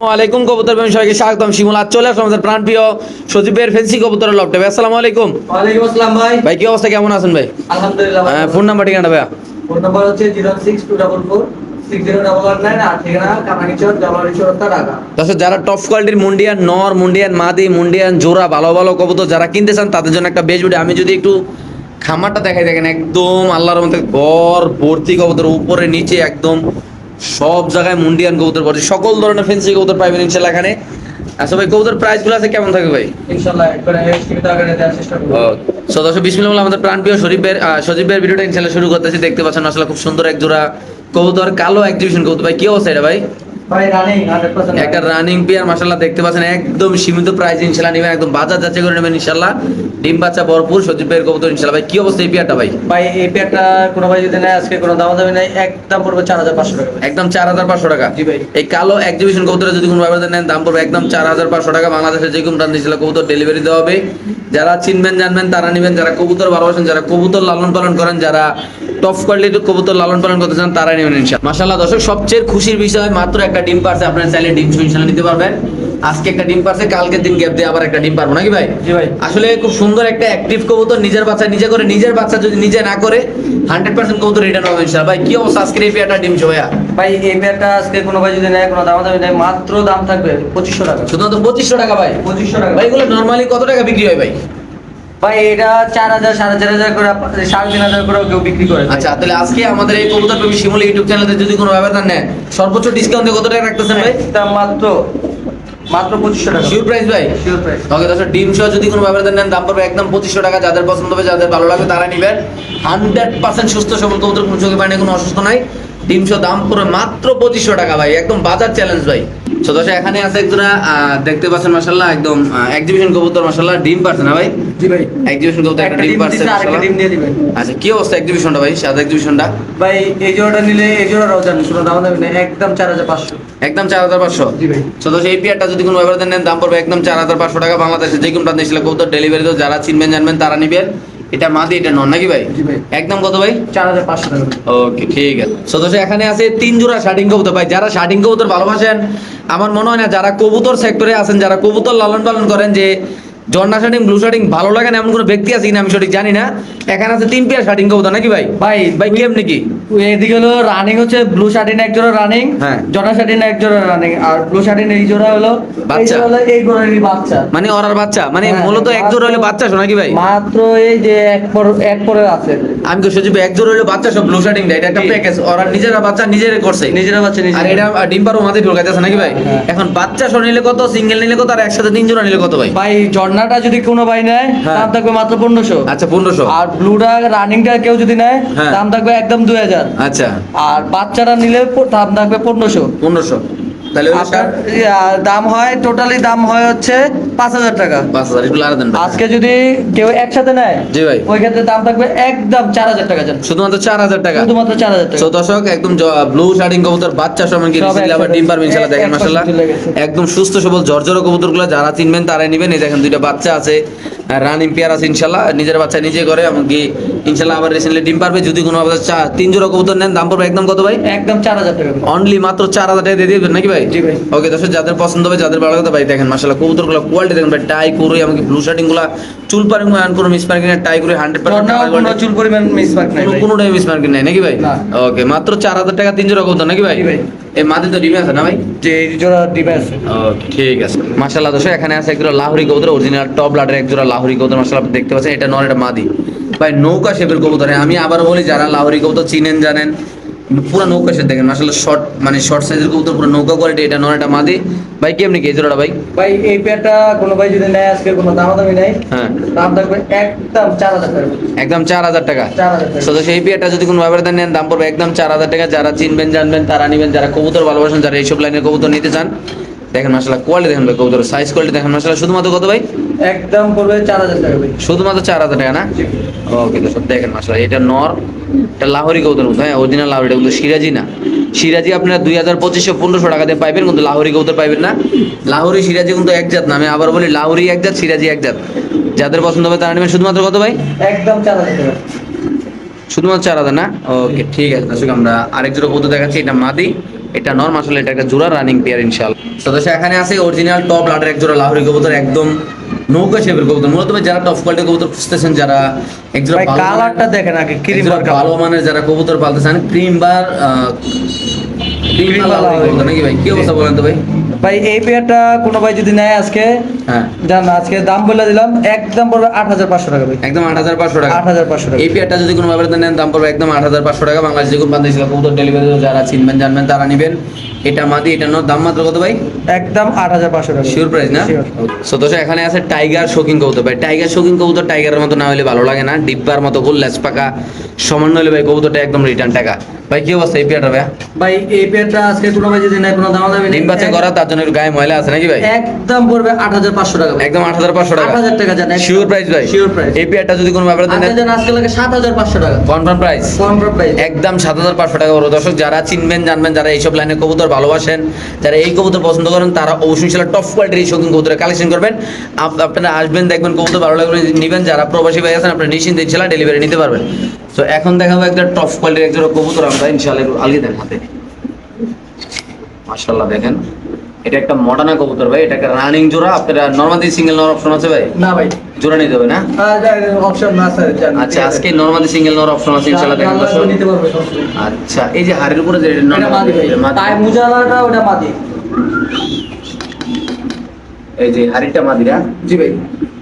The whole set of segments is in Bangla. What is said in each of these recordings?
ওয়ালাইকুম কবুতর প্রেমী সবাইকে স্বাগতম। শিমুল আজ চলে আসলাম আমাদের প্রাণপ্রিয় সজীবের ফেন্সি কবুতরের লপটে ভাই আসসালামু আলাইকুম ওয়ালাইকুম আসসালাম ভাই। ভাই কি অবস্থা? কেমন আছেন ভাই? আলহামদুলিল্লাহ ফোন নাম্বার ঠিকানা ভাইয়া? ফোন নাম্বার হচ্ছে zero six two double four six zero double one nine আর ঠিকানা কামানিচর জলারি চৌরাস্তা ঢাকা। দর্শক যারা টপ কোয়ালিটির মুন্ডিয়ান নর মুন্ডিয়ান মাদি মুন্ডিয়ান জোড়া ভালো ভালো কবুতর যারা কিনতে চান তাদের জন্য একটা বেশ আমি যদি একটু খামারটা দেখাই দেখেন একদম আল্লাহর মধ্যে ঘর ভর্তি কবুতর উপরে নিচে একদম সব জায়গায় মুন্ডিয়ান কবুতর পড়ছে। সকল ধরনের ফেন্সি কবুতর পাইবেন ইনশাল্লাহ এখানে। আচ্ছা ভাই কবুতর প্রাইসগুলো আছে কেমন থাকবে ভাই? করব। সো দর্শক বিসমিল্লাহ আমাদের প্রাণপ্রিয় শরীফের সজীবের ভিডিওটা ইনশাল্লাহ শুরু করতেছি। দেখতে পাচ্ছেন আসলে খুব সুন্দর এক জোড়া কবুতর কালো এক্সিবিশন কবুতর। ভাই কি অবস্থা এটা ভাই? একটা রানিং পেয়ার মাশাল্লাহ দেখতে পাচ্ছেন একদম সীমিত প্রাইস ইনশাল্লাহ নেবেন একদম বাজার যাচাই করে নেবেন ইনশাল্লাহ ডিম বাচ্চা ভরপুর সজীব ভাইয়ের কবুতর ইনশাল্লাহ ভাই কি অবস্থা এই পেয়ারটা ভাই? ভাই এই পেয়ারটা কোনো ভাই যদি নেয় আজকে কোনো দাম দামি নেই একদম পড়বে চার হাজার পাঁচশো টাকা একদম চার হাজার পাঁচশো টাকা। জি ভাই। এই কালো এক্সিবিশন কবুতরে যদি কোনো নেন দাম পড়বে একদম চার হাজার পাঁচশো টাকা। বাংলাদেশের যে কোনো প্রান্ত ছিল কবুতর ডেলিভারি দেওয়া হবে। যারা চিনবেন জানবেন তারা নেবেন। যারা কবুতর ভালোবাসেন যারা কবুতর লালন পালন করেন যারা টপ কোয়ালিটির কবুতর লালন পালন করতে চান তারা নেবেন ইনশাল্লাহ মাশাল্লাহ দর্শক সবচেয়ে খুশির বিষয় মাত্র একটা ডিম পারছে আপনারা চাইলে ডিম ইনশাল্লাহ নিতে পারবেন। আজকে একটা ডিম পারছে কালকের দিন গ্যাপ দিয়ে আবার একটা ডিম পারব নাকি ভাই? জি ভাই। আসলে খুব সুন্দর একটা অ্যাক্টিভ কবুতর নিজের বাচ্চা নিজে করে নিজের বাচ্চা যদি নিজে না করে হান্ড্রেড পার্সেন্ট কবুতর রিটার্ন হবে ইনশাল্লাহ ভাই কি অবস্থা আজকের এই পেয়ারটা ডিম ভাইয়া? ভাই এই পেয়ারটা আজকে কোনো ভাই যদি নেয় কোনো দাম দামি নেই মাত্র দাম থাকবে পঁচিশশো টাকা। শুধুমাত্র পঁচিশশো টাকা ভাই? পঁচিশশো টাকা। ভাই এগুলো নর্মালি কত টাকা বিক্রি হয় ভাই? ভাই এটা চার হাজার সাড়ে চার হাজার করে সাড়ে তিন হাজার করে কেউ বিক্রি করে। আচ্ছা তাহলে আজকে আমাদের এই কবুতর প্রেমী শিমুল ইউটিউব চ্যানেলে যদি কোনো নেয় সর্বোচ্চ ডিসকাউন্ট কত টাকা রাখতেছেন ভাই? একদম মাত্র মাত্র পঁচিশশো টাকা। শিওর প্রাইস ভাই? শিওর প্রাইস ওকে দর্শক ডিম সহ যদি কোনো নেন দাম পড়বে একদম পঁচিশশো টাকা। যাদের পছন্দ হবে যাদের ভালো লাগবে তারা নেবেন। হান্ড্রেড পার্সেন্ট সুস্থ সবল কবুতর কোনো চোখে পায় কোনো অসুস্থ নাই। সহ দাম পড়বে মাত্র পঁচিশশো টাকা ভাই একদম বাজার চ্যালেঞ্জ ভাই। এখানে আছে একজনা দেখতে পাচ্ছেন মাসাল্লাহ একদম এক্সিবিশন কবুতর মাসাল্লাহ ডিম পারছে না ভাই? জি ভাই। এক্সিবিশন কবুতর একটা ডিম পারছে দিছে ডিম দিয়ে দিবেন আচ্ছা কি অবস্থা এক্সিবিশনটা ভাই সাদা এক্সিবিশনটা ভাই এই জোড়াটা নিলে এই জানি কোনো দাম একদম চার হাজার পাঁচশো। একদম জি ভাই। এই পেয়ারটা যদি কোনো নেন দাম পড়বে একদম চার হাজার পাঁচশো টাকা। বাংলাদেশে যে কোনো কবুতর ডেলিভারি তো যারা চিনবেন জানবেন তারা নিবেন। এটা মাদি এটা নন নাকি ভাই? একদম কত ভাই? চার হাজার পাঁচশো টাকা। ওকে ঠিক আছে। সো এখানে আছে তিন জোড়া শার্টিং কবুতর। ভাই যারা শার্টিং কবুতর ভালোবাসেন আমার মনে হয় না যারা কবুতর সেক্টরে আছেন যারা কবুতর লালন পালন করেন যে জর্না শার্টিং ব্লু শার্টিং ভালো লাগে না এমন কোনো ব্যক্তি আছে কিনা আমি সঠিক জানি না। এখানে আছে তিন পেয়ার শার্টিং কবুতর নাকি ভাই? ভাই ভাই কেমনি কি এদিকে হলো রানিং হচ্ছে ব্লু শার্টিন এক জোড়া রানিং হ্যাঁ। জটা শার্টিন এক জোড়া রানিং আর ব্লু শার্টিন এই জোড়া হলো বাচ্চা। হলো এই গোড়ারই বাচ্চা। মানে ওরার বাচ্চা? মানে হ্যাঁ, মূলত এক জোড়া হলে বাচ্চা শোনা কি ভাই? মাত্র এই যে এক পর এক পরে আছে। আমি তো সচিব এক জোড়া হলে বাচ্চা সব ব্লু শার্টিং এটা একটা প্যাকেজ ওরা নিজেরা বাচ্চা নিজেরা করছে। নিজেরা বাচ্চা আর নিজেরা এটা ডিম্পার মাঝে ঢোকাইতেছে নাকি ভাই? হ্যাঁ। এখন বাচ্চা সহ নিলে কত সিঙ্গেল নিলে কত আর একসাথে তিন জোড়া নিলে কত ভাই? ভাই ঝর্ণাটা যদি কোনো ভাই নেয় হ্যাঁ। দাম থাকবে মাত্র পনেরোশো। আচ্ছা পনেরোশো। আর ব্লুটা রানিংটা কেউ যদি নেয় হ্যাঁ। দাম থাকবে একদম দুই হাজার। আচ্ছা। আর বাচ্চারা নিলে দাম থাকবে পনেরোশো। পনেরোশো। দাম হয় টোটালি দাম হয় হচ্ছে পাঁচ হাজার টাকা। পাঁচ হাজার একটু লাগাতেন আজকে যদি কেউ একসাথে নেয় জি ভাই। ওই ক্ষেত্রে দাম থাকবে একদম চার হাজার টাকা শুধুমাত্র চার হাজার টাকা? শুধুমাত্র চার হাজার টাকা। দর্শক একদম ব্লু শার্টিং কবুতর বাচ্চা সমান কি ডিম পারবেন ইনশাআল্লাহ দেখেন গেছে। একদম সুস্থ সবল জর্জর কবুতরগুলো যারা চিনবেন তারাই নেবেন। এই দেখেন দুইটা বাচ্চা আছে রানিং পেয়ার আছে ইনশাআল্লাহ নিজের বাচ্চা নিজে করে এমনকি ইনশাআল্লাহ আবার রিসেন্টলি ডিম পারবে। যদি কোনো আমাদের তিন জোড়া কবুতর নেন দাম পড়বে একদম কত ভাই? একদম চার হাজার টাকা। অনলি মাত্র চার হাজার টাকা দিয়ে দিবেন নাকি ভাই? জি ভাই। ওকে দর্শক যাদের পছন্দ হবে যাদের ভালো ভাই দেখেন মাশাআল্লাহ কোয়ালিটি দেখেন ভাই টাই করে এমনকি ব্লু চুল কোনো মিস পারিং টাই করে হান্ড্রেড ঝর্ণাও কোনো চুল পরিমাণ মিসমার্ক নাই কোনো ভাই। কোনোটাই মিস মার্কেট নাই নাকি ভাই? ওকে মাত্র চার হাজার টাকা তিন জোড়া কবুতর নাকি ভাই? জি ভাই। এই মাঝে তো ডিমে আছে না ভাই? যে এই জোড়া ডিমে আছে। ওকে ঠিক আছে। মাশাআল্লাহ দর্শক এখানে আছে একজোড়া লাহোরি কবুতর অরিজিনাল টপ লাডের একজোড়া লাহোরি কবুতর মাশাআল্লাহ দেখতে পাচ্ছেন এটা নর এটা মাদি। ভাই নৌকা শেপের কবুতর হ্যাঁ, আমি আবার বলি যারা লাহোরি কবুতর চিনেন জানেন পুরো নৌকা শেপ দেখেন আসলে শর্ট মানে শর্ট সাইজের কবুতর পুরো নৌকা কোয়ালিটি এটা নর এটা মাদি। ভাই কেমনি কি এই জোড়াটা ভাই? ভাই এই পেয়ারটা কোনো ভাই যদি নেয় আজকে কোনো দামাদামি নাই। হ্যাঁ। দাম থাকবে একদম চার হাজার টাকা। একদম চার হাজার টাকা। তো সেই পেয়ারটা যদি কোনো ব্যবধান নেন দাম পড়বে একদম চার হাজার টাকা। যারা চিনবেন জানবেন তারা নেবেন যারা কবুতর ভালোবাসেন যারা এইসব লাইনের কবুতর নিতে চান দেখেন মাসাল্লাহ কোয়ালিটি দেখেন ভাই কবুতর সাইজ কোয়ালিটি দেখেন মাসাল্লাহ শুধুমাত্র কত ভাই? একদম পড়বে চার হাজার টাকা শুধুমাত্র চার হাজার টাকা না। ওকে তো সব দেখেন মাসাল্লাহ এটা নর এটা লাহোরি কবুতর মতো হ্যাঁ অরিজিনাল লাহোরি এটা কিন্তু সিরাজি না। সিরাজি আপনারা দুই হাজার পঁচিশশো পনেরোশো টাকা দিয়ে পাইবেন কিন্তু লাহোরি কবুতর পাইবেন না। লাহোরি সিরাজি কিন্তু এক জাত না। আমি আবার বলি লাহোরি এক জাত সিরাজি এক জাত। যাদের পছন্দ হবে তারা নেবেন। শুধুমাত্র কত ভাই? একদম চার হাজার টাকা। শুধুমাত্র চার হাজার না? ওকে ঠিক আছে দর্শক আমরা আরেক জোড়া কবুতর দেখাচ্ছি। এটা মাদি এটা নর্ম আসলে এটা একটা জোড়া রানিং পেয়ার ইনশাআল্লাহ। তো দর্শক এখানে আছে অরিজিনাল টপ লাটের এক জোড়া লাহোরি কবুতর একদম নৌকা শেপের কবুতর। মূলত যারা টপ কোয়ালিটির কবুতর খুঁজতেছেন যারা কালারটা দেখেন আগে ক্রিম ভালো মানের যারা কবুতর পালতেছেন cream bar cream bar bar Lahori Lahori. কবুতর নাকি ভাই? কি অবস্থা বলেন তো ভাই? ভাই এই পেয়ারটা কোনো ভাই যদি নেয় আজকে হ্যাঁ। জান আজকে দাম বলে দিলাম একদম পড়বে আট হাজার পাঁচশো টাকা ভাই। একদম আট হাজার পাঁচশো টাকা। আট হাজার পাঁচশো টাকা। এই পেয়ারটা যদি কোনো ব্যাপারে নেন দাম পড়বে একদম আট হাজার পাঁচশো টাকা। বাংলাদেশ বান্ধব কবুতর ডেলিভারি যারা চিনবেন জানবেন তারা নেবেন। এটা মাদি এটা নো দাম মাত্র কত ভাই? একদম আট হাজার পাঁচশো টাকা। শিওর প্রাইস না? সো দোষ এখানে আছে টাইগার শোকিং কবুতর ভাই টাইগার শোকিং কবুতর টাইগারের মতো না হলে ভালো লাগে না। ডিব্বার মতো গোল লেস পাকা। সমান হলে ভাই কবুতরটা একদম রিটার্ন টাকা। ভাই কি অবস্থা এই পেয়ারটা ভাই ভাই এই পেয়ারটা আজকে কোনো ভাই যদি নেয় কোনো দাম দামি ডিম বাচ্চা করা তার জন্য গায়ে ময়লা আছে নাকি ভাই? একদম পড়বে আট হাজার পাঁচশো টাকা একদম আট হাজার পাঁচশো টাকা। আট হাজার টাকা জান শিওর প্রাইস ভাই। শিওর প্রাইস এই পেয়ারটা যদি কোনো ব্যাপারে আজকে নেন আজকে লাগে সাত হাজার পাঁচশো টাকা। কনফার্ম প্রাইস কনফার্ম প্রাইস একদম সাত হাজার পাঁচশো টাকা। বড় দর্শক যারা চিনবেন জানবেন যারা এইসব লাইনে কবুতর ভালোবাসেন, যারা এই কবুতর পছন্দ করেন, তারা অবশ্যই সেটা টপ কোয়ালিটির এই শৌখিন কবুতর কালেকশন করবেন। আপ- আপনারা আসবেন, দেখবেন কবুতর ভালো লাগবে নেবেন, যারা প্রবাসী ভাই আছেন, আপনারা নিশ্চিন্তে ইনশাল্লাহ ডেলিভারি নিতে পারবেন। তো এখন দেখাবো একটা টপ কোয়ালিটির একজন কবুতর আমরা ইনশাল্লাহ আলিদের হাতে। মাসাল্লাহ দেখেন। এটা একটা মডার্না কবুতর ভাই এটা একটা রানিং জোড়া আপনারা নর্মালি সিঙ্গেল নর অপশন আছে ভাই? না ভাই। জোড়া নিতে হবে না? অপশন না স্যার আচ্ছা আজকে নর্মালি সিঙ্গেল নর অপশন আছে ইনশাআল্লাহ দেখেন দর্শক। নিতে পারবে আচ্ছা এই যে হাড়ের উপরে যে এটা ভাই। তাই মুজালাটা ওটা মাদি। এই যে হাড়িটা মাদিরা? জি ভাই।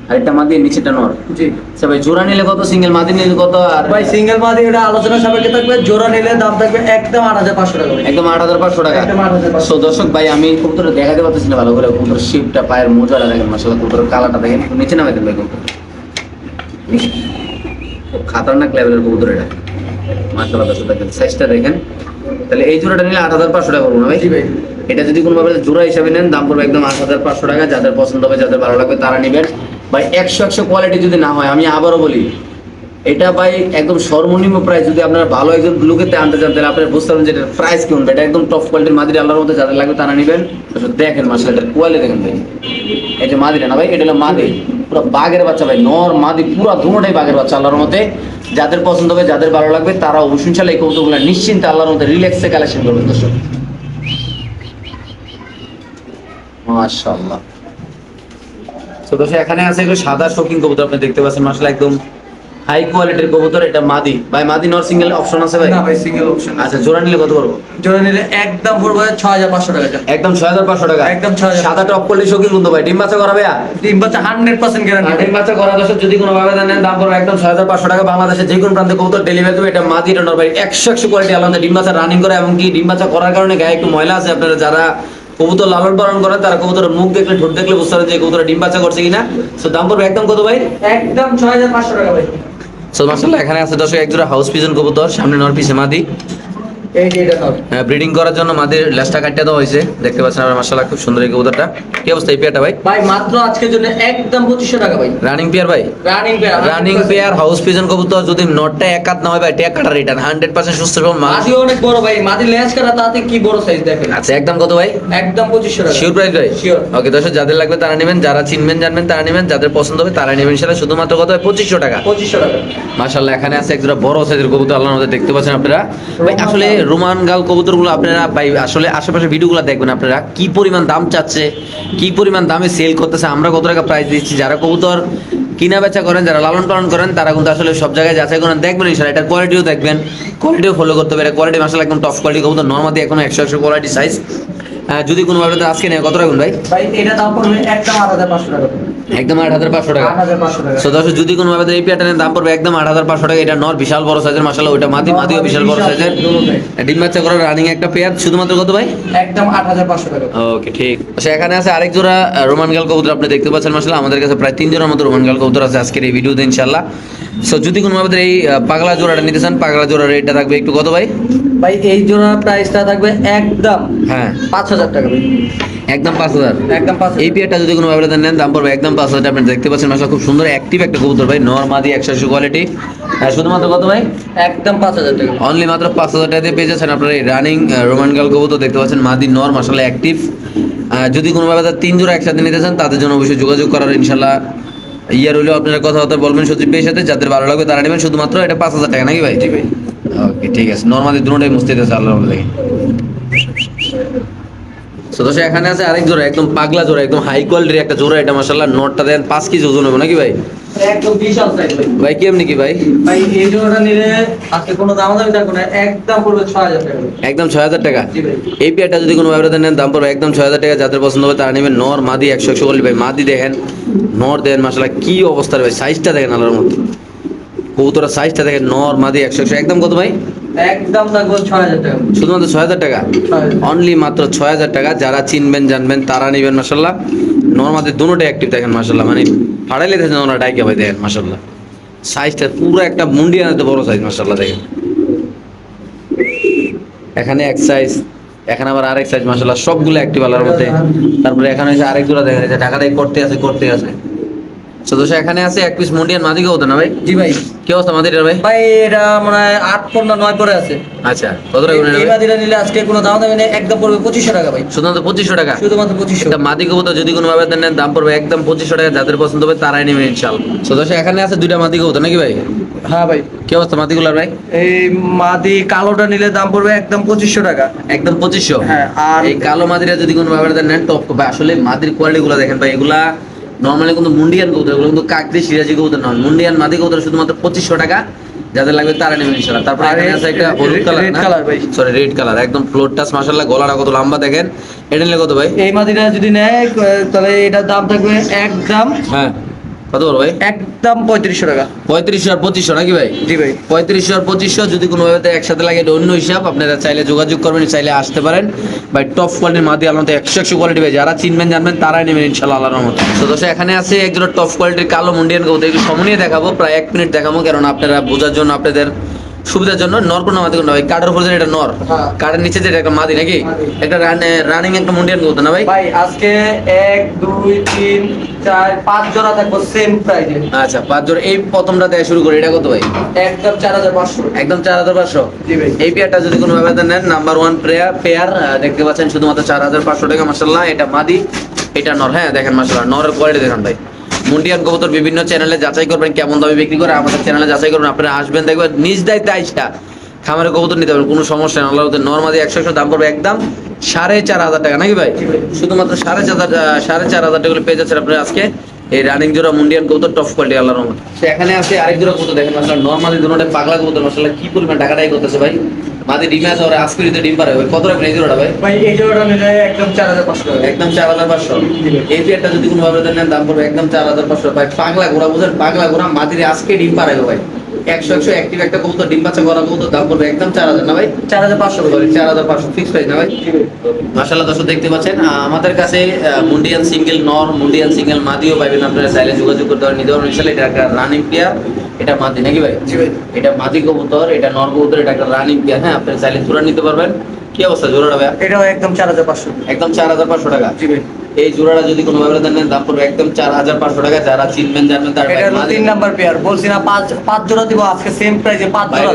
হাড়িটা মাদি নিচেটা নর। জি। আচ্ছা ভাই জোড়া নিলে কত সিঙ্গেল মাদি নিলে কত আর ভাই সিঙ্গেল মাদি এটা আলোচনা সাপেক্ষে থাকবে। জোড়া নিলে দাম থাকবে একদম আট হাজার পাঁচশো টাকা। একদম আট হাজার পাঁচশো টাকা। একদম 8,500 সো দর্শক ভাই আমি কবুতর দেখাতে পারতেছি না ভালো করে। কবুতর শিপটা পায়ের মোজাটা দেখেন মাসাল্লাহ কবুতর কালাটা দেখেন। নিচে নামাই দেন ভাই কবুতর। খুব খাতারনাক লেভেলের কবুতর এটা। মাসাল্লাহ দর্শক দেখেন সাইজটা দেখেন। তাহলে এই জোড়াটা নিলে আট হাজার পাঁচশো টাকা করব না ভাই? জি ভাই। এটা যদি কোনো ভাবে জোড়া হিসাবে নেন দাম পড়বে একদম আট হাজার পাঁচশো টাকা। যাদের পছন্দ হবে যাদের ভালো লাগবে তারা নেবেন। ভাই, একশো একশো কোয়ালিটি যদি না হয়, আমি আবারও বলি, এটা ভাই একদম সর্বনিম্ন প্রাইস যদি আপনারা ভালো একজন লোকেতে আনতে চান, তাহলে আপনারা বুঝতে পারবেন যে এটা প্রাইস কেমন এটা একদম টপ কোয়ালিটির মাদির আল্লাহর মধ্যে যাদের লাগবে তারা নেবেন। দেখেন মাসে এটার কোয়ালিটি দেখেন ভাই। এই যে মাদিরা না ভাই, এটা হলো মাদি। পুরো বাঘের বাচ্চা ভাই, নর, মাদি, পুরো দুটোটাই বাঘের বাচ্চা আল্লাহর মধ্যে যাদের পছন্দ হবে, যাদের ভালো লাগবে, তারা অবশ্যই চালে এই কৌতুকগুলো নিশ্চিন্তে আল্লাহর মধ্যে রিল্যাক্সে কালেকশন করবেন, দর্শক। মাশাআল্লাহ। তো দর্শক এখানে আছে এগুলো সাদা শৌখিন কবুতর আপনি দেখতে পাচ্ছেন। একদম হাই কোয়ালিটির কবুতর। এটা মাদি। ভাই মাদি নর সিঙ্গেল অপশন আছে ভাই? না ভাই সিঙ্গেল অপশন আচ্ছা জোড়া নিলে কত জোড়া নিলে একদম পড়বে ছয় হাজার পাঁচশো টাকা একদম ছয় হাজার পাঁচশো টাকা। একদম 6,500 সাদা টপ করলে শৌখিন কিন্তু ভাই। ডিম বাচ্চা করাবে ডিম বাচ্চা হান্ড্রেড পার্সেন্ট গ্যারান্টি ডিম বাচ্চা করা যদি কোনো ভাবে দাম পড়বে একদম ছয় হাজার পাঁচশো টাকা। বাংলাদেশের যে কোনো প্রান্তে কবুতর ডেলিভারি দেবে। এটা মাদি এটা নর ভাই। একশো একশো কোয়ালিটি আলাদা ডিম বাচ্চা রানিং করে এমনকি ডিম বাচ্চা করার কারণে গায়ে একটু ময়লা আছে। আপনারা যারা কবুতর লালন পালন করে তারা কবুতর মুখ দেখলে ঠোঁট দেখলে বুঝতে পারে যে কবুতর ডিম বাচ্চা করছে কিনা। তো দাম পড়বে একদম কত ভাই? একদম ছয় হাজার পাঁচশো টাকা ভাই। সো মাসাল্লাহ এখানে আছে দর্শক একজোড়া হাউস পিজন কবুতর সামনে নর পিছে মাদি। ব্রিডিং করার জন্য মাদির লেজটা কাটিয়ে দেওয়া হয়েছে। দেখতে পাচ্ছেন মাশাআল্লাহ খুব সুন্দর এই কবুতরটা। কি অবস্থা এই পেয়ারটা ভাই? ভাই মাত্র আজকের জন্য একদম পঁচিশশো টাকা ভাই। রানিং পেয়ার ভাই? Running pair running pair house pigeon কবুতর যদি নটটা একাত না হয় ভাই কাটা রিটার্ন হান্ড্রেড পার্সেন্ট সুস্থ এবং মাছ মাদি অনেক বড় ভাই মাদি কাটা তাতে কি বড় সাইজ দেখেন? আচ্ছা একদম কত ভাই? একদম পঁচিশশো টাকা। শিওর প্রাইস ভাই? Sure. ওকে দর্শক যাদের লাগবে তারা নেবেন যারা চিনবেন জানবেন তারা নেবেন যাদের পছন্দ হবে তারা নেবেন। সেটা শুধুমাত্র কত হয় পঁচিশশো টাকা। পঁচিশশো টাকা। এখানে আছে একজোড়া বড় সাইজের কবুতর আল্লাহর মধ্যে দেখতে পাচ্ছেন আপনারা। ভাই আসলে রোমান গাল কবুতরগুলো আপনারা আসলে আশেপাশে ভিডিওগুলো দেখবেন আপনারা। কি পরিমাণ দাম চাচ্ছে, কি পরিমাণ দামে সেল করতেছে, আমরা কত টাকা প্রাইস দিচ্ছি? যারা কবুতর কিনা বেচা করেন, যারা লালন পালন করেন, তারা কিন্তু আসলে সব জায়গায় যাচাই করেন। দেখবেন ইনশাল্লাহ এটার কোয়ালিটিও দেখবেন। কোয়ালিটিও ফলো করতে হবে। কোয়ালিটি মাসাল একদম টপ কোয়ালিটি কবুতর। নর্মাদি এখন একশো একশো কোয়ালিটি সাইজ যদি কোনো ভাবে আজকে নেয়, কত রাখুন ভাই? এটা দাম পড়বে একদম হাজার পাঁচশো টাকা। একদম আট হাজার পাঁচশো টাকা। সো দর্শক যদি কোনো ভাবে এই প্যাটার্নের দাম পড়বে একদম আট হাজার পাঁচশো টাকা। এটা নর বিশাল বড় সাইজের মাসাল্লাহ ওইটা মাদি মাদিও বিশাল বড় সাইজের ডিম বাচ্চা করার রানিং একটা পেয়ার শুধুমাত্র কত ভাই? একদম আট হাজার পাঁচশো টাকা। ওকে ঠিক। সে এখানে আছে আরেক জোড়া রোমান গাল কবুতর আপনি দেখতে পাচ্ছেন মাসাল্লাহ আমাদের কাছে প্রায় তিন জোড়ার মতো রোমান গাল কবুতর আছে আজকের এই ভিডিওতে ইনশাল্লাহ সো যদি কোনো ভাবে এই পাগলা জোড়াটা নিতে চান পাগলা জোড়ার রেটটা থাকবে একটু কত ভাই? ভাই এই জোড়া প্রাইসটা থাকবে একদম হ্যাঁ। পাঁচ হাজার টাকা একদম পাঁচ হাজার। একদম পাঁচ এই পেয়ারটা যদি কোনো ভাবে নেন দাম পড়বে একদম পাঁচ হাজার। আপনি দেখতে পাচ্ছেন মাসা খুব সুন্দর অ্যাক্টিভ একটা কবুতর ভাই নর্মাদি একশো কোয়ালিটি শুধুমাত্র কত ভাই? একদম পাঁচ হাজার টাকা। অনলি মাত্র পাঁচ হাজার টাকা দিয়ে পেয়ে যাচ্ছেন আপনার এই রানিং রোমান গাল কবুতর দেখতে পাচ্ছেন মাদি নর মাসাল্লাহ অ্যাক্টিভ যদি কোনোভাবে তার তিন জোড়া একসাথে নিতে চান তাদের জন্য অবশ্যই যোগাযোগ করার ইনশাল্লাহ ইয়ার হলেও আপনারা কথাবার্তা বলবেন সচিব ভাইয়ের সাথে যাদের ভালো লাগবে তারা নেবেন শুধুমাত্র এটা পাঁচ হাজার টাকা নাকি ভাই? জি ভাই। ওকে ঠিক আছে নর্মালি দুটোটাই মুস্তে দিতেছে আল্লাহ এখানে আছে আরেক জোড়া একদম পাগলা জোড়া একদম হাই কোয়ালিটির একটা জোড়া এটা মাসাল্লাহ নটটা দেন পাঁচ কেজি ওজন হবে নাকি ভাই? ভাই। কেমনি কি ভাই? ভাই এই জোড়াটা নিলে আজকে কোনো দাম দামি থাকবে না একদম পড়বে ছয় হাজার টাকা। একদম ছয় হাজার টাকা। এই পেয়ারটা যদি কোনো নেন দাম পড়বে একদম ছয় হাজার টাকা যাদের পছন্দ হবে তারা নেবেন নর মাদি একশো একশো করলে ভাই মাদি দেখেন নর মাসাল্লাহ কি ভাই সাইজটা দেখেন আলার মধ্যে। সাইজটা দেখেন নর মাদি একশো একশো একদম কত ভাই? একদম ছয় হাজার টাকা। শুধুমাত্র ছয় হাজার টাকা? অনলি মাত্র ছয় হাজার টাকা। যারা চিনবেন জানবেন তারা নেবেন মাসাল্লাহ নর্মাদের দুটোটাই অ্যাক্টিভ দেখেন মাসাল্লাহ মানে ফাড়াইলে দেখেন ওনারা ডাইকে ভাই দেখেন মাসাল্লাহ সাইজটা পুরো একটা মুন্ডিয়ানের বড় সাইজ মাসাল্লাহ দেখেন। এখানে এক সাইজ এখানে আবার আরেক সাইজ মাসাল্লাহ সবগুলো অ্যাক্টিভ আলার মধ্যে। তারপরে এখানে এসে আরেক জোড়া দেখেন ঢাকাটাই করতে আছে করতে আছে। এখানে আছে এক পিস মুন্ডিয়ান মাদিকে হতো না ভাই? জি ভাই। কি অবস্থা মাদিটার ভাই? ভাই এটা মনে হয় আট পর না নয় পরে আছে। আচ্ছা কত টাকা এই নেবে? নিলে আজকে কোনো দাম দামি নেই একদম পড়বে পঁচিশশো টাকা ভাই। শুধুমাত্র পঁচিশশো টাকা? শুধুমাত্র পঁচিশশো। একটা মাদি কবুতর যদি কোনো ভাবে নেন দাম পড়বে একদম পঁচিশশো টাকা যাদের পছন্দ হবে তারাই ইনশাল্লাহ তো দোষে এখানে আছে দুইটা মাদি কবুতর নাকি ভাই? হ্যাঁ ভাই। কি অবস্থা মাদিগুলার ভাই? এই মাদি কালোটা নিলে দাম পড়বে একদম পঁচিশশো টাকা। একদম পঁচিশশো? হ্যাঁ আর এই কালো মাদিরা যদি কোনো ভাবে নেন টপ আসলে মাদির কোয়ালিটি গুলো দেখেন ভাই এগুলা নর্মালি কিন্তু মুন্ডিয়ান কবুতর এগুলো কিন্তু কাকদি সিরাজি কবুতর নয়। মুন্ডিয়ান মাদি কবুতর শুধুমাত্র পঁচিশশো টাকা যাদের লাগবে তারা নেবেন ইনশাল্লাহ তারপর এখানে আছে একটা হলুদ কালার রেড কালার ভাই। সরি রেড কালার একদম ফ্লোর টাচ মাশাআল্লাহ গলাটা কত লম্বা দেখেন। এটা নিলে কত ভাই? এই মাদিটা যদি নেয় তাহলে এটার দাম থাকবে একদম হ্যাঁ। কত বড় ভাই? একদম পঁয়ত্রিশশো টাকা। পঁয়ত্রিশশো আর পঁচিশশো নাকি ভাই? জি ভাই। পঁয়ত্রিশশো আর পঁচিশশো যদি কোনো ভাবে একসাথে লাগে এটা অন্য হিসাব আপনারা চাইলে যোগাযোগ করবেন চাইলে আসতে পারেন। ভাই টপ কোয়ালিটির মাদি আলম তো একশো একশো কোয়ালিটি ভাই যারা চিনবেন জানবেন তারাই নেবেন ইনশাল্লাহ আল্লাহর মতো তো দোষে এখানে আছে একজন টপ কোয়ালিটির কালো মুন্ডিয়ান কবুতর একটু সমনিয়ে দেখাবো প্রায় এক মিনিট দেখাবো কারণ আপনারা বোঝার জন্য আপনাদের সুবিধার জন্য নর কোনো মাদি কোনো ভাই? কার্ডের উপর এটা নর। হ্যাঁ। কার্ডের নিচে যেটা একটা মাদি নাকি। একটা রানিং একটা মুন্ডিয়ান কবুতর না ভাই? ভাই আজকে এক দুই তিন চার পাঁচ জোড়া থাকব সেম প্রাইজে আচ্ছা পাঁচ জোড়। এই প্রথমটা দেয়া শুরু করি এটা কত ভাই? একদম চার হাজার পাঁচশো। একদম চার হাজার পাঁচশো? এই পেয়ারটা যদি কোনো ভাবে নেন নাম্বার ওয়ান পেয়ার পেয়ার দেখতে পাচ্ছেন শুধুমাত্র চার হাজার পাঁচশো টাকা মাসাল্লাহ এটা মাদি এটা নর। হ্যাঁ দেখেন মাসাল্লাহ নরের কোয়ালিটি দেখেন ভাই। মুন্ডিয়ান কবুতর বিভিন্ন চ্যানেলে যাচাই করবেন কেমন দামে বিক্রি করে আমাদের চ্যানেলে যাচাই করবেন আপনারা আসবেন, দেখবেন নিজ দায়িত্বে আইসা খামারে কবুতর নিতে পারবেন, কোনো সমস্যা নেই আল্লাহ নর মাদি একশো একশো দাম পড়বে একদম সাড়ে চার হাজার টাকা, নাকি ভাই? শুধুমাত্র সাড়ে চার সাড়ে চার হাজার টাকা পেয়ে যাচ্ছেন আপনারা আজকে এই রানিং জোড়া মুন্ডিয়ান কবুতর টপ কোয়ালিটি আল্লাহ রহমত। সে এখানে আছে আরেক জোড়া কবুতর, দেখেন মাসাল্লাহ নর্মালি দুটোটা পাগলা কবুতর মাসাল্লাহ কি পরিমাণ টাকাটাই করতেছে ভাই? মাদি ডিমে আছে ওরা আজকে ডিম পারে কত রাখবেন এই জোড়াটা ভাই? ভাই এই জোড়াটা নিলে একদম চার হাজার পাঁচশো একদম চার হাজার পাঁচশো। এই পেয়ারটা যদি কোনো ভাবে নেন দাম পড়বে একদম চার হাজার পাঁচশো ভাই পাগলা ঘোড়া বুঝেন পাগলা ঘোড়া মাদিরে আজকে ডিম পারাবে ভাই। একশো একশো অ্যাক্টিভ একটা কবুতর ডিম পাচ্ছে করা কবুতর দাম পড়বে একদম চার হাজার না ভাই? চার হাজার পাঁচশো। টাকা চার হাজার পাঁচশো। ফিক্স প্রাইস না ভাই? ভাই দর্শক দেখতে পাচ্ছেন আমাদের কাছে মুন্ডিয়ান সিঙ্গেল নর মুন্ডিয়ান সিঙ্গেল মাদিও পাইবেন আপনারা চাইলে যোগাযোগ করতে পারেন। নিতে পারেন ইনশাআল্লাহ এটা একটা রানিং প্লেয়ার এটা মাদি নাকি ভাই? এটা মাদি কবুতর এটা নর কবুতর এটা একটা রানিং হ্যাঁ? আপনি চাইলে জোড়া নিতে পারবেন। কি অবস্থা জোড়াটা ভাই এটাও একদম চার হাজার পাঁচশো। একদম চার হাজার পাঁচশো টাকা। জি ভাই। এই জোড়াটা যদি কোনো ভাবে দেন দাম পড়বে একদম চার হাজার পাঁচশো টাকা। যারা চিনবেন জানবেন তার এটা তিন নাম্বার পেয়ার বলছি না পাঁচ পাঁচ জোড়া দিব আজকে সেম প্রাইজে পাঁচ জোড়া।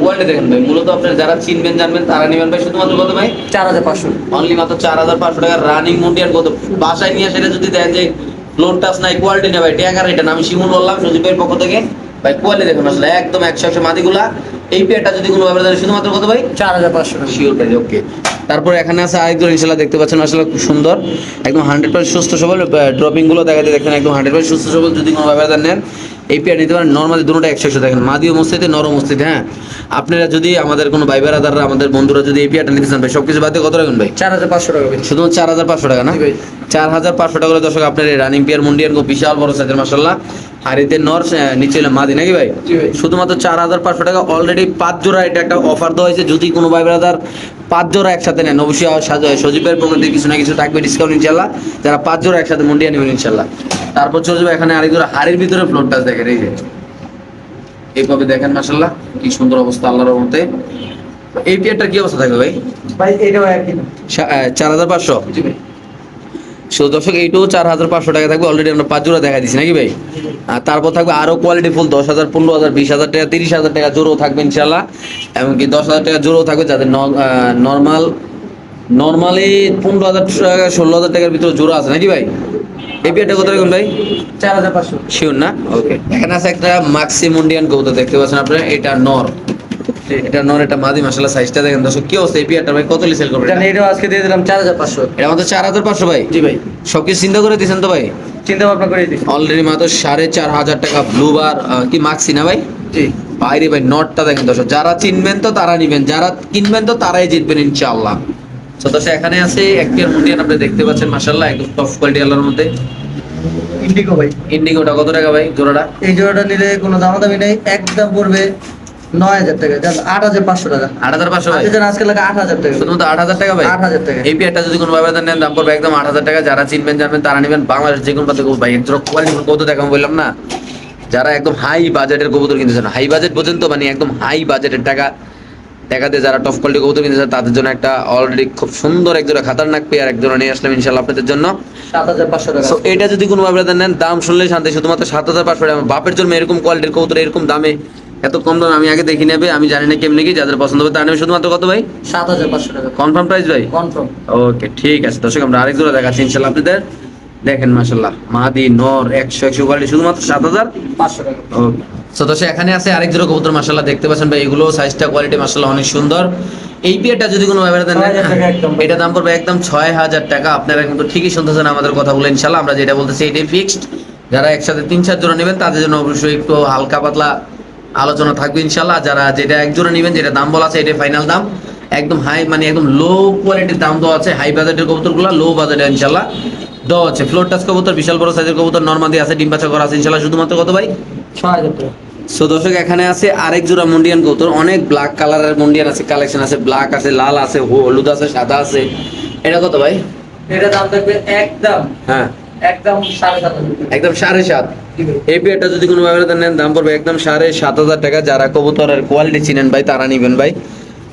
কোয়ালিটি দেখেন ভাই। মূলত আপনারা যারা চিনবেন জানবেন তারা নেবেন ভাই শুধুমাত্র কত ভাই? চার হাজার পাঁচশো। অনলি মাত্র চার হাজার পাঁচশো টাকা। রানিং মুন্ডিয়ান কত? বাসায় নিয়ে সেটা যদি দেন যে লোন টাচ নাই কোয়ালিটি নেই ভাই ট্যাগার এটা আমি শিমুল বললাম সুজিবের পক্ষ থেকে। ভাই কোয়ালিটি দেখুন আসলে একদম একশো একশো মাদিগুলা। এই পেয়ারটা যদি কোনো দেন শুধুমাত্র কত ভাই? চার হাজার পাঁচশো টাকা। শিওর প্রাইস ওকে তারপর এখানে আছে আরেকজন ইনশাল্লাহ দেখতে পাচ্ছেন আসলে খুব সুন্দর। একদম হান্ড্রেড পার্সেন্ট সুস্থ সবল ড্রপিংগুলো দেখা যায় দেখেন একদম হান্ড্রেড পার্সেন্ট সুস্থ সবল যদি কোনো ব্যাপার নেন এই পেয়ার নিতে পারেন। নর্মালি দুটোটা একশো একশো দেখেন মাদিও মসজিদে নরম মসজিদে হ্যাঁ? আপনারা যদি আমাদের কোনো ভাই বেড়াদাররা আমাদের বন্ধুরা যদি এই পেয়ারটা নিতে চান ভাই সব কিছু বাদ দিয়ে কত রাখবেন ভাই? চার হাজার পাঁচশো টাকা শুধুমাত্র চার হাজার পাঁচশো টাকা না? চার হাজার পাঁচশো টাকা দর্শক আপনার রানিং পিয়ার মুন্ডিয়ান খুব বিশাল বড় সাইজের মাসাল্লাহ আর এতে নর নিচে মাদি নাকি ভাই? শুধুমাত্র চার হাজার পাঁচশো টাকা অলরেডি পাঁচ জোড়া এটা একটা অফার দেওয়া হয়েছে। যদি কোনো ভাই ব্রাদার পাঁচ জোড়া একসাথে নেন অবশ্যই সাজ- সজীবের পক্ষ কিছু না কিছু থাকবে ডিসকাউন্ট ইনশাল্লাহ যারা পাঁচ জোড়া একসাথে মুন্ডিয়া নেবেন ইনশাল্লাহ তারপর চলে যাবে এখানে আরেক জোড়া হাড়ির ভিতরে ফ্লোর টাচ দেখেন এই যে। এইভাবে দেখেন মাসাল্লাহ কি সুন্দর অবস্থা আল্লাহর মতে এই পেয়ারটার কি অবস্থা থাকবে ভাই? ভাই একই। চার হাজার পাঁচশো? শুধু দর্শক এইটাও চার হাজার পাঁচশো টাকা থাকবে অলরেডি আমরা পাঁচ জোড়া দেখা দিচ্ছি নাকি ভাই? আর তারপর থাকবে আরও কোয়ালিটি ফুল দশ হাজার পনেরো হাজার বিশ হাজার টাকা তিরিশ হাজার টাকা জোরও থাকবে ইনশাল্লাহ এমনকি দশ হাজার টাকা জোরও থাকবে যাদের নর্মাল নর্মালি পনেরো হাজার টাকা ষোলো হাজার টাকার ভিতরে জোড়া আছে নাকি ভাই? এই বিয়েটা কত রাখুন ভাই? চার হাজার পাঁচশো। শিওর না? ওকে এখানে আছে একটা মাক্সি মুন্ডিয়ান কবুতর দেখতে পাচ্ছেন আপনারা এটা নর। এটা নর এটা মাদি মাসাল্লাহ সাইজটা দেখেন দর্শক কি অবস্থা এই পেয়ারটা ভাই কত লিসেল করবেন? এটা আজকে দিয়ে দিলাম চার হাজার পাঁচশো। এটা আমাদের চার হাজার পাঁচশো ভাই? জি ভাই। সবকিছু চিন্তা করে দিয়েছেন তো ভাই? চিন্তা ভাবনা করে দিচ্ছি অলরেডি মাত্র সাড়ে চার হাজার টাকা ব্লু বার কি মাক্সি না ভাই? জি। বাইরে ভাই নটটা দেখেন দর্শক যারা চিনবেন তো তারা নিবেন যারা কিনবেন তো তারাই জিতবেন ইনশাআল্লাহ। তো দর্শক এখানে আছে এক পেয়ার মুন্ডিয়ান আপনি দেখতে পাচ্ছেন মাসাল্লাহ একদম টপ কোয়ালিটি আল্লাহর মধ্যে। ইন্ডিগো ভাই। ইন্ডিগোটা কত টাকা ভাই জোড়াটা? এই জোড়াটা নিলে কোনো দামাদামি নেই একদম পড়বে নয় হাজার টাকা। আট হাজার পাঁচশো টাকা। আট হাজার পাঁচশো আজকে লাগে আট হাজার টাকা। শুধুমাত্র আট হাজার টাকা ভাই? আট হাজার টাকা। এই পেয়ারটা যদি কোনো ভাবে নেন দাম পড়বে একদম আট হাজার টাকা। যারা চিনবেন জানবেন তারা নেবেন বাংলাদেশ যে কোনো ভাই কোয়ালিটি কত দেখাম বললাম না? যারা একদম হাই বাজেটের কবুতর কিনতে চান হাই বাজেট পর্যন্ত মানে একদম হাই বাজেটের টাকা যারা টপ কোয়ালিটি কবুতর কিনতে চান তাদের জন্য একটা অলরেডি খুব সুন্দর একজোড়া খাতারনাক পেয়ার একজোড়া নিয়ে আসলাম ইনশাল্লাহ আপনাদের জন্য। পাঁচশো টাকা। সো এটা যদি কোনো ভাবে নেন দাম শুনলে শান্তি। শুধুমাত্র সাত হাজার পাঁচশো টাকা। বাপের জন্য এরকম কোয়ালিটির কবুতর এরকম দামে এত কম দামে আমি আগে দেখি নেবে আমি জানি না কেমনি কি যাদের পছন্দ হবে তারা নেবে শুধুমাত্র কত ভাই? সাত হাজার পাঁচশো টাকা। কনফার্ম প্রাইস ভাই? কনফার্ম ওকে ঠিক আছে। দর্শক আমরা আরেক জোড়া দেখাচ্ছি ইনশাল্লাহ আপনাদের। দেখেন মাশাল্লাহ মাদি নর একশো একশো কোয়ালিটি শুধুমাত্র সাত হাজার? পাঁচশো টাকা। ওকে সো দর্শক এখানে আছে আরেক জোড়া কবুতর মাশাল্লাহ দেখতে পাচ্ছেন ভাই এগুলো সাইজটা কোয়ালিটি মাশাল্লাহ অনেক সুন্দর। এই পিয়ারটা যদি কোনো ব্যাপারে দেন একদম। এটা দাম পড়বে একদম ছয় হাজার টাকা। আপনারা কিন্তু ঠিকই শুনতেছেন আমাদের কথা কথাগুলো ইনশাল্লাহ আমরা যেটা বলতেছি এটাই ফিক্সড যারা একসাথে তিন চার জোড়া নেবেন তাদের জন্য অবশ্যই একটু হালকা পাতলা আলোচনা থাকবে ইনশাল্লাহ যারা যেটা এক জোড়া নেবেন যেটা দাম বলা আছে এটা ফাইনাল দাম। একদম হাই মানে একদম লো কোয়ালিটির দাম দেওয়া আছে। হাই বাজেটের কবুতরগুলো লো বাজেটে ইনশাল্লাহ দেওয়া আছে। ফ্লোর টাচ কবুতর বিশাল বড় সাইজের কবুতর নর্মাদি আছে ডিম বাচ্চা করা আছে ইনশাল্লাহ শুধুমাত্র কত ভাই? ছয় হাজার সো দর্শক এখানে আছে আরেক জোড়া মুন্ডিয়ান কবুতর। অনেক ব্ল্যাক কালারের মুন্ডিয়ান আছে কালেকশন আছে। ব্ল্যাক আছে লাল আছে হলুদ আছে সাদা আছে। এটা কত ভাই? এটা দাম থাকবে একদম হ্যাঁ। একদম সাড়ে সাত একদম সাড়ে সাত। এই পেয়ারটা যদি কোনো ব্যবহার নেন দাম পড়বে একদম সাড়ে সাত হাজার টাকা। যারা কবুতরের কোয়ালিটি চিনেন ভাই তারা নিবেন ভাই।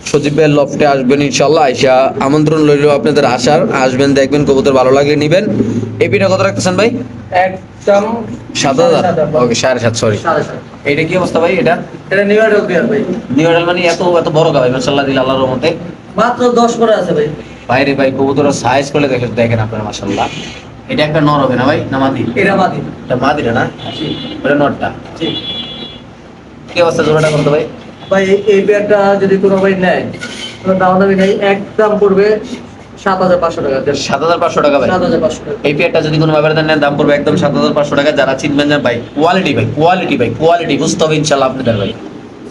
সজীব ভাইয়ের লফটে আসবেন ইনশাল্লাহ আইসা আমন্ত্রণ আপনাদের আসার। আসবেন দেখবেন কবুতর ভালো লাগলে নিবেন। এই পিঠা কত রাখতেছেন ভাই? একদম সাত হাজার? ওকে সাড়ে সাত সরি এইটা কি অবস্থা ভাই এটা? এটা নিউ বিয়ার ভাই। নিউ ইয়র্ক মানে এত এত বড় গা ভাই দিল আল্লাহর মতে মাত্র দশ করে আছে ভাই। বাইরে ভাই কবুতরের সাইজ করে দেখেন দেখেন আপনারা মাসাল্লাহ এটা একটা নর হবে না ভাই? না মাদি? এটা বাদি এটা মাদিটা না? ওটা নরটা। জি। কি অবস্থা জোড়াটা করতে ভাই? ভাই এই বিয়ারটা যদি কোনো ভাই নেয় দাম দামি নেই একদম পড়বে সাত হাজার পাঁচশো টাকা। সাত হাজার পাঁচশো টাকা ভাই? সাত হাজার পাঁচশো টাকা। এই পেয়ারটা যদি কোনো ব্যাপারে দেন দাম পড়বে একদম সাত হাজার পাঁচশো টাকা। যারা চিনবেন না ভাই কোয়ালিটি ভাই কোয়ালিটি ভাই কোয়ালিটি বুঝতে হবে ইনশাল্লাহ আপনাদের ভাই।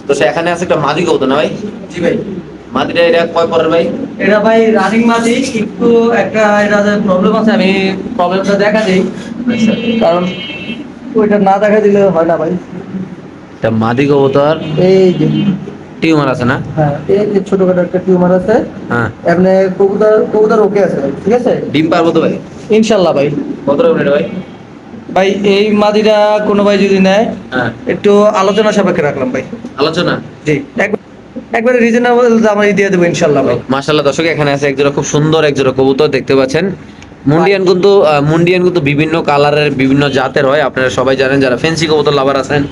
তো সে এখানে আছে একটা মাদি কবুতর না ভাই? জি ভাই। মাদিটা এটা কয় পরের ভাই? এটা ভাই রানিং মাঝে একটু একটা এটা প্রবলেম আছে আমি প্রবলেমটা দেখা দিই কারণ ওইটা না দেখা দিলে হয় না ভাই। এটা মাদি কবুতর? এই যে। টিউমার আছে না? হ্যাঁ এই যে ছোটখাটো একটা টিউমার আছে। হ্যাঁ। এমনি কবুতর কবুতর ওকে আছে ঠিক আছে? ডিম পারব তো ভাই? ইনশাল্লাহ ভাই। কত ভাই? ভাই এই মাদিটা কোনো ভাই যদি নেয় হ্যাঁ। একটু আলোচনা সাপেক্ষে রাখলাম ভাই। আলোচনা? জি একবারে রিজনেবল দামে দিয়ে দেবো ইনশাল্লাহ ভাই। মাশাল্লাহ দর্শক এখানে আছে একজোড়া খুব সুন্দর একজোড়া কবুতর দেখতে পাচ্ছেন। মুন্ডিয়ান কিন্তু মুন্ডিয়ান কিন্তু বিভিন্ন কালারের বিভিন্ন জাতের হয়। আপনারা সবাই জানেন যারা ফেন্সি কবুতর লাভার আছেন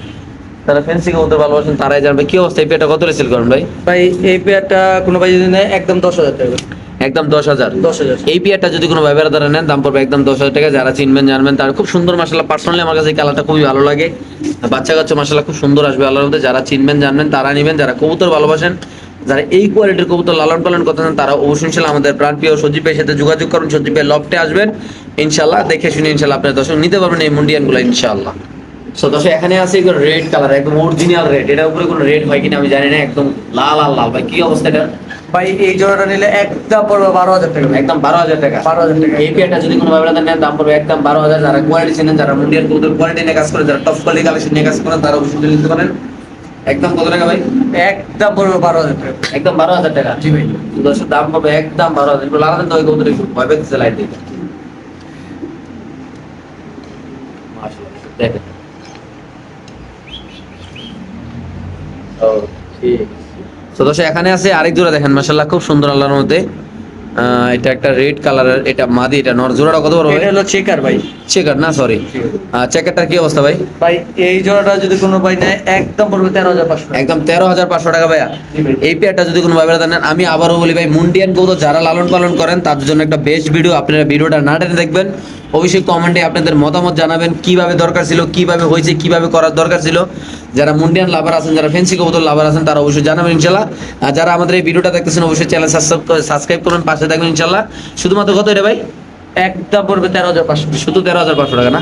তারা ফেন্সি কবুতর ভালোবাসেন তারাই জানবে। কি অবস্থা? এই পেয়ারটা কত রেসেল করেন ভাই? ভাই এই পেয়ারটা কোনো ভাই যদি নেয় একদম দশ হাজার টাকা। একদম দশ হাজার। এই পেয়ারটা যদি কোনো ব্যবহার দ্বারা নেন দাম পড়বে একদম দশ হাজার টাকা। যারা চিনবেন জানবেন তার খুব সুন্দর মাসাল্লাহ পার্সোনালি আমার কাছে এই কালারটা খুবই ভালো লাগে। বাচ্চা কাচ্চা মাসাল্লাহ খুব সুন্দর আসবে আল্লাহর মধ্যে যারা চিনবেন জানবেন তারা নিবেন। যারা কবুতর ভালোবাসেন যারা এই কোয়ালিটির কবুতর লালন পালন করতে চান তারা অবশ্যই ইনশাল্লাহ আমাদের প্রাণপ্রিয় সজীব ভাইয়ের সাথে যোগাযোগ করুন। সজীব ভাই লফটে আসবেন। ইনশাল্লাহ দেখে শুনে ইনশাল্লাহ আপনার দর্শক নিতে পারবেন এই মুন্ডিয়ানগুলো ইনশাল্লাহ সো দর্শক এখানে আছে একদম রেড কালার একদম অরিজিনাল রেড এটার উপরে কোনো রেড হয় কিনা আমি জানি না একদম লাল লাল লাল। ভাই কি অবস্থা এটা? ভাই এই জোড়াটা নিলে একদম পড়বে বারো হাজার টাকা। একদম বারো হাজার টাকা। বারো হাজার টাকা। এই পেয়ারটা যদি কোনো ভাবে নেন দাম পড়বে একদম বারো হাজার। যারা কোয়ালিটি চেনেন যারা মুন্ডিয়ান কবুতর কোয়ালিটি নিয়ে কাজ করে যারা টপ কোয়ালিটি কালেকশন নিয়ে কাজ করেন তারা অবশ্যই নিতে পারেন। একদম কত টাকা ভাই? একদম পড়বে বারো হাজার টাকা। একদম বারো হাজার টাকা। জি ভাই। দশের দাম পাবে একদম বারো হাজার। লাগাতেন তো ওই কবুতর একটু ভয় পেতেছে লাইট দিতে দেখেন। ও ঠিক। তো দর্শক এখানে আছে আরেক জোড়া দেখেন মাশাআল্লাহ খুব সুন্দর আল্লাহর মধ্যে এটা একটা রেড কালারের এটা মাদি এটা নর জোড়াটা কত বড় ভাই? এটা হলো চেকার ভাই। চেকার না সরি চেকারটার কি অবস্থা ভাই? ভাই এই জোড়াটা যদি কোনো ভাই নেয় একদম পড়বে তেরো হাজার পাঁচশো টাকা। একদম তেরো হাজার পাঁচশো টাকা ভাইয়া। ভাই। এই পেয়ারটা যদি কোনো ভাবে দেন আমি আবারও বলি ভাই মুন্ডিয়ান কবুতর যারা লালন পালন করেন তাদের জন্য একটা বেস্ট ভিডিও আপনারা ভিডিওটা না টেনে দেখবেন। অবশ্যই কমেন্টে আপনাদের মতামত জানাবেন, কীভাবে দরকার ছিল, কীভাবে হয়েছে, কীভাবে করার দরকার ছিল। যারা মুন্ডিয়ান লাভার আছেন, যারা ফেন্সি কবুতর লাভার আছেন, তারা অবশ্যই জানাবেন ইনশাল্লাহ। আর যারা আমাদের এই ভিডিওটা দেখতেছেন, অবশ্যই চ্যানেল সাবস্ক্রাইব করবেন, পাশে থাকবেন ইনশাল্লাহ। শুধুমাত্র কত এটা ভাই? একটা পড়বে তেরো হাজার পাঁচশো শুধু তেরো হাজার পাঁচশো টাকা না?